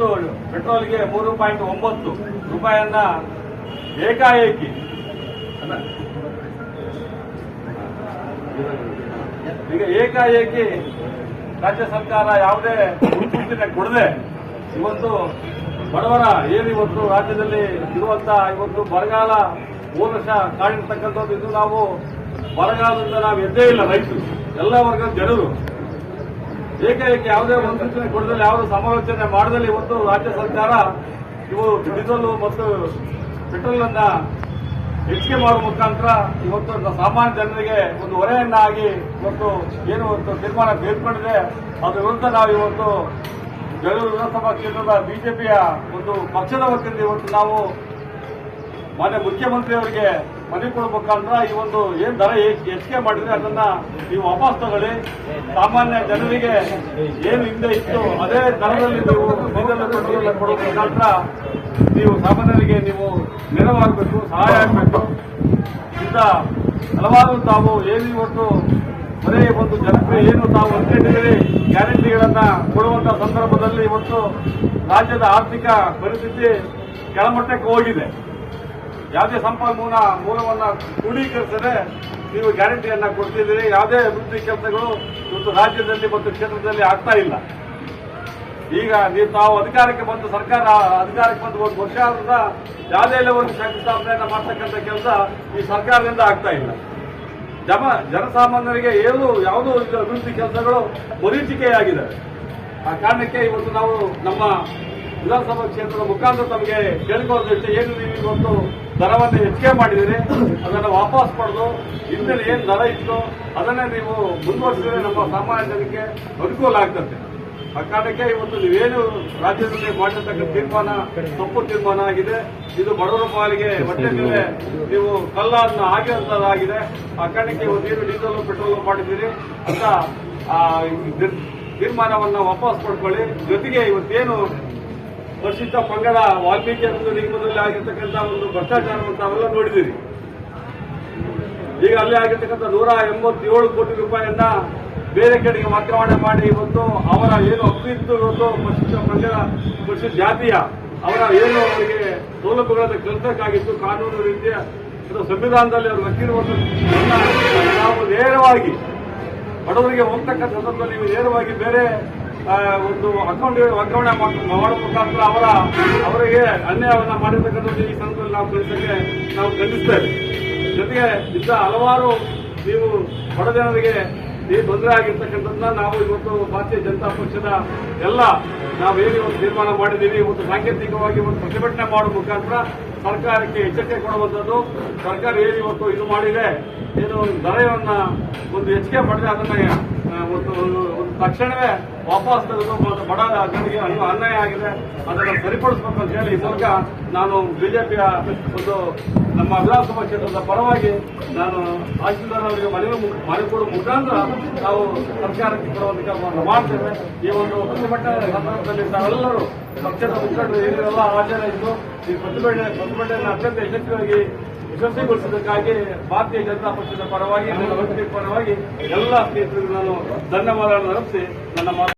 ಇವತ್ತು ಪೆಟ್ರೋಲ್ಗೆ ಮೂರು ಪಾಯಿಂಟ್ ಒಂಬತ್ತು ರೂಪಾಯಿಯನ್ನ ಏಕಾಏಕಿ. ಈಗ ಏಕಾಏಕಿ ರಾಜ್ಯ ಸರ್ಕಾರ ಯಾವುದೇ ಮುನ್ಸೂಚನೆ ಕೊಡದೆ ಇವತ್ತು ಬಡವರ ಏನು ಇವತ್ತು ರಾಜ್ಯದಲ್ಲಿ ಇರುವಂತ ಇವತ್ತು ಬರಗಾಲ ಮೂರು ವರ್ಷ ಕಾಡಿರ್ತಕ್ಕಂಥದ್ದು ಇದು ನಾವು ಬರಗಾಲದಿಂದ ನಾವು ಎದ್ದೇ ಇಲ್ಲ ರೈತರು. ಎಲ್ಲ ವರ್ಗದ ಜನರು. ಏಕಾಏಕಿ ಯಾವುದೇ ಮುನ್ಸೂಚನೆ ಕೊಡದಲ್ಲಿ ಯಾವುದೇ ಸಮಾಲೋಚನೆ ಮಾಡದಲ್ಲಿ ಇವತ್ತು ರಾಜ್ಯ ಸರ್ಕಾರ ಇವು ಡೀಸೆಲ್ ಮತ್ತು ಪೆಟ್ರೋಲ್ ಅನ್ನ ಹೆಚ್ಚಿಗೆ ಮಾಡುವ ಮುಖಾಂತರ ಇವತ್ತು ಸಾಮಾನ್ಯ ಜನರಿಗೆ ಒಂದು ಹೊರೆಯನ್ನಾಗಿ ಇವತ್ತು ಏನು ಒಂದು ತೀರ್ಮಾನ ತೆಗೆದುಕೊಂಡಿದೆ ಅದರ ವಿರುದ್ಧ ನಾವು ಇವತ್ತು ಬೆಂಗಳೂರು ವಿಧಾನಸಭಾ ಕ್ಷೇತ್ರದ ಬಿಜೆಪಿಯ ಒಂದು ಪಕ್ಷದ ವತಿಯಿಂದ ಇವತ್ತು ನಾವು ಮಾನ್ಯ ಮುಖ್ಯಮಂತ್ರಿಯವರಿಗೆ ಮನವಿ ಕೊಡ್ಬೇಕಂದ್ರ ಈ ಒಂದು ಏನ್ ದರ ಹೆಚ್ಚಿಗೆ ಮಾಡಿದ್ರೆ ಅದನ್ನ ನೀವು ವಾಪಸ್ ತಗೊಳ್ಳಿ. ಸಾಮಾನ್ಯ ಜನರಿಗೆ ಏನು ಹಿಂದೆ ಇತ್ತು, ಅದೇ ದರದಲ್ಲಿ ನೀವು ಡೀಸೆಲ್ ಪೆಟ್ರೋಲ್ ಮುಖಾಂತರ ನೀವು ಸಾಮಾನ್ಯರಿಗೆ ನೀವು ನೆರವಾಗಬೇಕು, ಸಹಾಯ ಆಗಬೇಕು. ಇಂಥ ಹಲವಾರು ತಾವು ಏನು ಇವತ್ತು ಮನೆಯ ಒಂದು ಜನಕ್ಕೆ ಏನು ತಾವು ಅಂತೇಳಿ ಗ್ಯಾರಂಟಿಗಳನ್ನ ಕೊಡುವಂತ ಸಂದರ್ಭದಲ್ಲಿ ಇವತ್ತು ರಾಜ್ಯದ ಆರ್ಥಿಕ ಪರಿಸ್ಥಿತಿ ಕೆಳಮಟ್ಟಕ್ಕೆ ಹೋಗಿದೆ. ಯಾವುದೇ ಸಂಪನ್ಮೂಲ ಮೂಲವನ್ನು ಕ್ರೋಢೀಕರಿಸದೆ ನೀವು ಗ್ಯಾರಂಟಿಯನ್ನು ಕೊಡ್ತಿದ್ದೀರಿ. ಯಾವುದೇ ಅಭಿವೃದ್ಧಿ ಕೆಲಸಗಳು ಇವತ್ತು ರಾಜ್ಯದಲ್ಲಿ ಮತ್ತು ಕ್ಷೇತ್ರದಲ್ಲಿ ಆಗ್ತಾ ಇಲ್ಲ. ಈಗ ನೀವು ತಾವು ಅಧಿಕಾರಕ್ಕೆ ಬಂದು ಸರ್ಕಾರ ಅಧಿಕಾರಕ್ಕೆ ಬಂದು ಒಂದು ವರ್ಷ ಆದ್ರೂ ಯಾವುದೇ ಒಂದು ಶಂಕುಸ್ಥಾಪನೆಯನ್ನು ಮಾಡ್ತಕ್ಕಂಥ ಕೆಲಸ ಈ ಸರ್ಕಾರದಿಂದ ಆಗ್ತಾ ಇಲ್ಲ. ಜಮ ಜನಸಾಮಾನ್ಯರಿಗೆ ಏನು ಯಾವುದೋ ಅಭಿವೃದ್ಧಿ ಕೆಲಸಗಳು ಮರೀಚಿಕೆಯಾಗಿದೆ ಆ ಕಾರಣಕ್ಕೆ ಇವತ್ತು ನಾವು ನಮ್ಮ ವಿಧಾನಸಭಾ ಕ್ಷೇತ್ರದ ಮುಖಾಂತರ ತಮಗೆ ಕೇಳ್ಕೊಳ್ಳೋದಕ್ಕೆ ಏನು ನೀವು ಇವತ್ತು ದರವನ್ನು ಹೆಚ್ಚಿಗೆ ಮಾಡಿದರೆ ಅದನ್ನು ವಾಪಸ್ ಪಡೆದು ಹಿಂದಿನ ಏನು ದರ ಇತ್ತು ಅದನ್ನೇ ನೀವು ಮುಂದುವರಿಸಿದರೆ ನಮ್ಮ ಸಾಮಾನ್ಯ ಜನಕ್ಕೆ ಅನುಕೂಲ ಆಗ್ತದೆ. ಆ ಕಾರಣಕ್ಕೆ ಇವತ್ತು ನೀವೇನು ರಾಜ್ಯದಲ್ಲಿ ಮಾಡಿರ್ತಕ್ಕಂಥ ತೀರ್ಮಾನ, ತಪ್ಪು ತೀರ್ಮಾನ ಆಗಿದೆ. ಇದು ಬಡವರ ಪಾಲಿಗೆ ಹೊಟ್ಟೆ ಮೇಲೆ ನೀವು ಕಲ್ಲನ್ನು ಹಾಕಿರುವಂತದ್ದಾಗಿದೆ ಆ ಕಾರಣಕ್ಕೆ ಇವತ್ತು ಏನು ಡೀಸೆಲ್, ಪೆಟ್ರೋಲ್ ಮಾಡಿದ್ದೀರಿ. ಅಂತ ತೀರ್ಮಾನವನ್ನ ವಾಪಸ್ ಪಡ್ಕೊಳ್ಳಿ. ಜೊತೆಗೆ ಇವತ್ತೇನು ಪರಿಶಿಷ್ಟ ಪಂಗಡ ವಾಲ್ಮೀಕಿ ಒಂದು ನಿಗಮದಲ್ಲಿ ಆಗಿರ್ತಕ್ಕಂಥ ಒಂದು ಭ್ರಷ್ಟಾಚಾರವನ್ನು ತಾವೆಲ್ಲ ನೋಡಿದ್ದೀರಿ. ಈಗ ಅಲ್ಲಿ ಆಗಿರ್ತಕ್ಕಂಥ ನೂರ ಎಂಬತ್ತೇಳು ಕೋಟಿ ರೂಪಾಯಿಯನ್ನ ಬೇರೆ ಕಡೆಗೆ ವರ್ಗಾವಣೆ ಮಾಡಿ ಇವತ್ತು ಅವರ ಏನು ಹಕ್ಕು ಇತ್ತು ಇವತ್ತು ಪರಿಶಿಷ್ಟ ಪಂಗಡ ಪರಿಶಿಷ್ಟ ಜಾತಿಯ ಅವರ ಏನು ಅವರಿಗೆ ಸೌಲಭ್ಯಗಳನ್ನು ಕಲಿಸಬೇಕಾಗಿತ್ತು ಕಾನೂನು ರೀತಿಯ ಸಂವಿಧಾನದಲ್ಲಿ ಅವರು ಹಕ್ಕಿರುವಂತ ನಾವು ನೇರವಾಗಿ ಬಡವರಿಗೆ ಹೋಗ್ತಕ್ಕಂಥ ಸಂದರ್ಭದಲ್ಲಿ ನೀವು ನೇರವಾಗಿ ಬೇರೆ ಒಂದು ಅಕೌಂಟ್ ವರ್ಗಾವಣೆ ಮಾಡ್- ಮಾಡುವ ಮುಖಾಂತರ ಅವರ ಅವರಿಗೆ ಅನ್ಯಾಯವನ್ನ ಮಾಡಿರ್ತಕ್ಕಂಥದ್ದು ಈ ಸಂದರ್ಭದಲ್ಲಿ ನಾವು ಕಲಿಸಕ್ಕೆ ನಾವು ಖಂಡಿಸ್ತೇವೆ. ಜೊತೆಗೆ ಇದ್ದ ಹಲವಾರು ನೀವು ಬಡ ಜನರಿಗೆ ಈ ತೊಂದರೆ ಆಗಿರ್ತಕ್ಕಂಥದ್ದನ್ನ ನಾವು ಇವತ್ತು ಭಾರತೀಯ ಜನತಾ ಪಕ್ಷದ ಎಲ್ಲ ನಾವೇನು ಇವತ್ತು ತೀರ್ಮಾನ ಮಾಡಿದ್ದೀವಿ ಇವತ್ತು ಸಾಂಕೇತಿಕವಾಗಿ ಒಂದು ಪ್ರತಿಭಟನೆ ಮಾಡುವ ಮುಖಾಂತರ ಸರ್ಕಾರಕ್ಕೆ ಎಚ್ಚರಿಕೆ ಕೊಡುವಂಥದ್ದು, ಸರ್ಕಾರ ಏನು ಇವತ್ತು ಇದು ಮಾಡಿದೆ, ಏನು ದರವನ್ನು ಒಂದು ಹೆಚ್ಚಿಗೆ ಪಡೆದ ಅದನ್ನ ಒಂದು ತಕ್ಷಣವೇ ವಾಪಸ್ ತೆಗೆದು ಬಡ ಜನರಿಗೆ ಅನ್ನು ಅನ್ಯಾಯ ಆಗಿದೆ, ಅದನ್ನು ಸರಿಪಡಿಸಬೇಕು ಅಂತ ಹೇಳಿ ಈ ಮೂಲಕ ನಾನು ಬಿಜೆಪಿಯ ಒಂದು ನಮ್ಮ ವಿಧಾನಸಭಾ ಕ್ಷೇತ್ರದ ಪರವಾಗಿ ನಾನು ತಹಶೀಲ್ದಾರ್ ಅವರಿಗೆ ಮನವಿ ಮನವಿ ಕೊಡುವ ಮುಖಾಂತರ ನಾವು ಸರ್ಕಾರಕ್ಕೆ ಕೊಡುವಂತ ಕೆಲಸವನ್ನು ಮಾಡ್ತೇವೆ. ಈ ಒಂದು ಪ್ರತಿಭಟನೆ ಸಂದರ್ಭದಲ್ಲಿ ತಾವೆಲ್ಲರೂ ಪಕ್ಷದ ಮುಖಂಡರು ಏನೆಲ್ಲ ಇದ್ದು ಈ ಪ್ರತಿಭಟನೆ ಪ್ರತಿಭಟನೆಯನ್ನು ಅತ್ಯಂತ ಯಶಸ್ವಿಯಾಗಿ ಯಶಸ್ವಿಗೊಳಿಸಿದ್ದಕ್ಕಾಗಿ ಭಾರತೀಯ ಜನತಾ ಪಕ್ಷದ ಪರವಾಗಿ ಪರವಾಗಿ ಎಲ್ಲ ಸ್ನೇಹಿತರಿಗೂ ನಾನು ಧನ್ಯವಾದಗಳನ್ನು ಅರ್ಪಿಸಿ ನನ್ನ